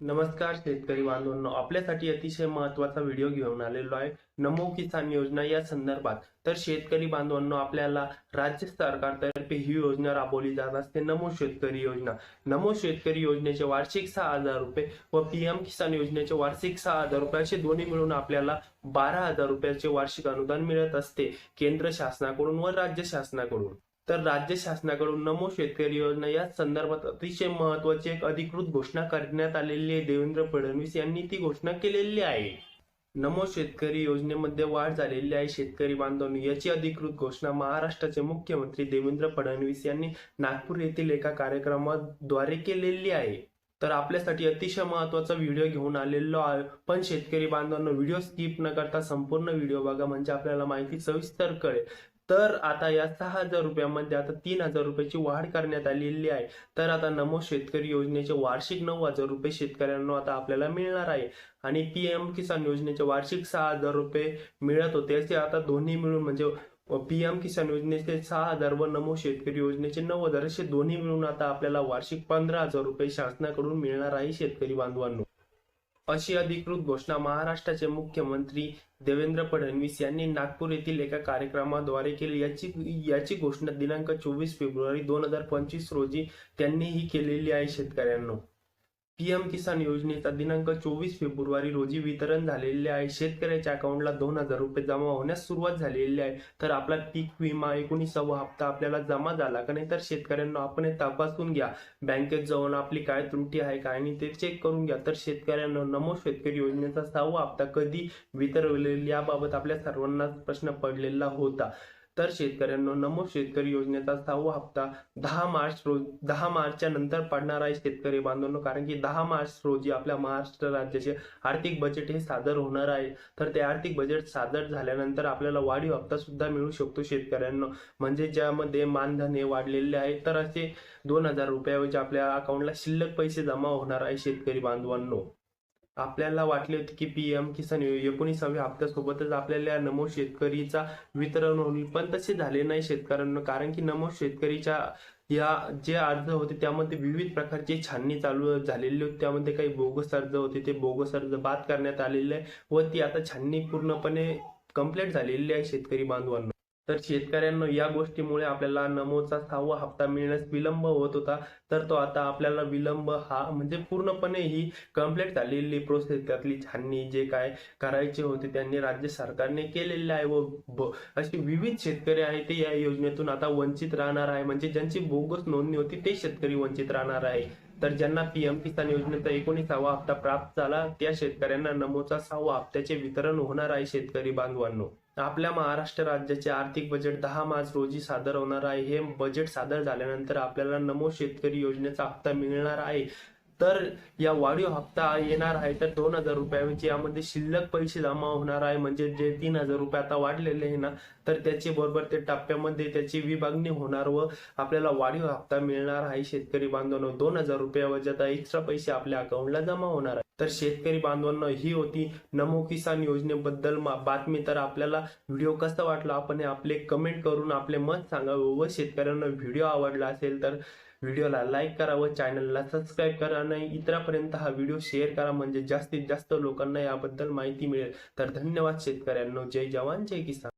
नमस्कार शेतकरी बांधवांनो आपल्यासाठी अतिशय महत्त्वाचा व्हिडिओ घेऊन आलेलो आहे. नमो किसान योजना या संदर्भात. तर शेतकरी बांधवांनो आपल्याला राज्य सरकारतर्फे ही योजना राबवली जात असते. नमो शेतकरी योजना. नमो शेतकरी योजनेचे वार्षिक सहा हजार रुपये व पीएम किसान योजनेचे वार्षिक सहा हजार रुपये असे दोन्ही मिळून आपल्याला बारा हजार रुपयाचे वार्षिक अनुदान मिळत असते केंद्र शासनाकडून व राज्य शासनाकडून. तर राज्य शासनाकडून नमो शेतकरी योजना या संदर्भात अतिशय महत्वाची एक अधिकृत घोषणा करण्यात आलेली आहे. देवेंद्र फडणवीस यांनी ती घोषणा केलेली आहे. नमो शेतकरी योजनेमध्ये वाढ झालेली आहे शेतकरी बांधवांनी. याची अधिकृत घोषणा महाराष्ट्राचे मुख्यमंत्री देवेंद्र फडणवीस यांनी नागपूर येथील एका कार्यक्रमाद्वारे केलेली आहे. तर आपल्यासाठी अतिशय महत्त्वाचा व्हिडिओ घेऊन आलेलो आहे. पण शेतकरी बांधवांना व्हिडिओ स्किप न करता संपूर्ण व्हिडिओ बघा म्हणजे आपल्याला माहिती सविस्तर कळेल. तर आता या सहा हजार रुपयामध्ये आता तीन हजार रुपयाची वाढ करण्यात आलेली आहे. तर आता नमो शेतकरी योजनेचे वार्षिक नऊ हजार रुपये शेतकऱ्यांना आता आपल्याला मिळणार आहे. आणि पी एम किसान योजनेचे वार्षिक सहा हजार रुपये मिळत होते. असे आता दोन्ही मिळून म्हणजे पीएम किसान योजनेचे सहा हजार व नमो शेतकरी योजनेचे नऊ हजार असे दोन्ही मिळून आता आपल्याला वार्षिक पंधरा हजार रुपये शासनाकडून मिळणार आहे शेतकरी बांधवांनो. अशी अधिकृत घोषणा महाराष्ट्राचे मुख्यमंत्री देवेंद्र फडणवीस यांनी नागपूर येथील एका कार्यक्रमाद्वारे केली. याची याची घोषणा दिनांक चोवीस फेब्रुवारी दोन हजार पंचवीस रोजी त्यांनी ही केलेली आहे शेतकऱ्यांना. पीएम किसान योजनेचा दिनांक चोवीस फेब्रुवारी रोजी वितरण झालेले आहे. शेतकऱ्याच्या अकाउंटला दोन हजार रुपये जमा होण्यास सुरुवात झालेली आहे. तर आपला पीक विमा एकोणीसावा हप्ता आपल्याला जमा झाला का नाही तर शेतकऱ्यांना आपण हे तपासून घ्या. बँकेत जाऊन आपली काय त्रुटी आहे काय नाही ते चेक करून घ्या. तर शेतकऱ्यांना नमो शेतकरी योजनेचा सहावा हप्ता कधी वितरवलेल याबाबत आपल्या सर्वांना प्रश्न पडलेला होता. तर शेतकऱ्यांना नमो शेतकरी योजनेचा सहावा हप्ता दहा मार्च रोज दहा मार्चच्या नंतर पडणार आहे शेतकरी बांधवांनो. कारण की दहा मार्च रोजी आपल्या महाराष्ट्र राज्याचे आर्थिक बजेट हे सादर होणार आहे. तर ते आर्थिक बजेट सादर झाल्यानंतर आपल्याला वाढीव हप्ता सुद्धा मिळू शकतो शेतकऱ्यांना. म्हणजे ज्यामध्ये मानधन हे वाढलेले आहे तर असे दोन हजार रुपयाऐवजी आपल्या अकाउंटला शिल्लक पैसे जमा होणार आहे शेतकरी बांधवांनो. आपल्याला वाटले होते की पी एम किसान एकोणीसाव्या हप्त्यासोबतच आपल्याला नमो शेतकरीचा वितरण होईल पण तसे झाले नाही शेतकऱ्यांना. कारण की नमो शेतकरीच्या या जे अर्ज होते त्यामध्ये विविध प्रकारची छाननी चालू झालेली होती. त्यामध्ये काही बोगस अर्ज होते. ते बोगस अर्ज बाद करण्यात आलेले आहे व ती आता छाननी पूर्णपणे कंप्लीट झालेली आहे शेतकरी बांधवांना. तर शेतकऱ्यांना या गोष्टीमुळे आपल्याला नमोचा सहावा हप्ता मिळण्यास विलंब होत होता. तर तो आता आपल्याला विलंब हा म्हणजे पूर्णपणे ही कंप्लीट झालेली प्रोसेस त्यातली छाननी जे काय करायचे होते त्यांनी राज्य सरकारने केलेले आहे व असे अशी विविध शेतकरी आहे ते या योजनेतून आता वंचित राहणार आहे. म्हणजे ज्यांची बोगस नोंदणी होती ते शेतकरी वंचित राहणार आहे. तर ज्यांना पीएम किसान योजनेचा एकोणीसावा हप्ता प्राप्त झाला त्या शेतकऱ्यांना नमोचा सहावा हप्त्याचे वितरण होणार आहे शेतकरी बांधवांनो. आपल्या महाराष्ट्र राज्याचे आर्थिक बजेट दहा मार्च रोजी सादर होणार आहे. हे बजेट सादर झाल्यानंतर आपल्याला नमो शेतकरी योजनेचा हप्ता मिळणार आहे. तर या वाढीव हप्ता येणार आहे तर दोन हजार रुपयांचे. यामध्ये शिल्लक पैसे जमा होणार आहे. म्हणजे जे तीन हजार रुपये आता वाढलेले आहे ना तर त्याचे बरोबर ते टप्प्यामध्ये त्याची विभागणी होणार व आपल्याला वाढीव हप्ता मिळणार आहे. शेतकरी बांधवांना दोन हजार रुपयावरचे आता एक्स्ट्रा पैसे आपल्या अकाउंटला जमा होणार आहे. तर शेतकरी बांधवांना ही होती नमो किसान योजनेबद्दल बातमी. तर आपल्याला व्हिडिओ कसा वाटला आपण हे आपले कमेंट करून आपले मत सांगावे व शेतकऱ्यांना व्हिडिओ आवडला असेल तर व्हिडिओला लाईक करा व चॅनलला सबस्क्राईब करा. आणि इतरांपर्यंत हा व्हिडिओ शेअर करा. म्हणजे जास्तीत जास्त लोकांना याबद्दल माहिती मिळेल. तर धन्यवाद शेतकऱ्यांनो. जय जवान जय किसान.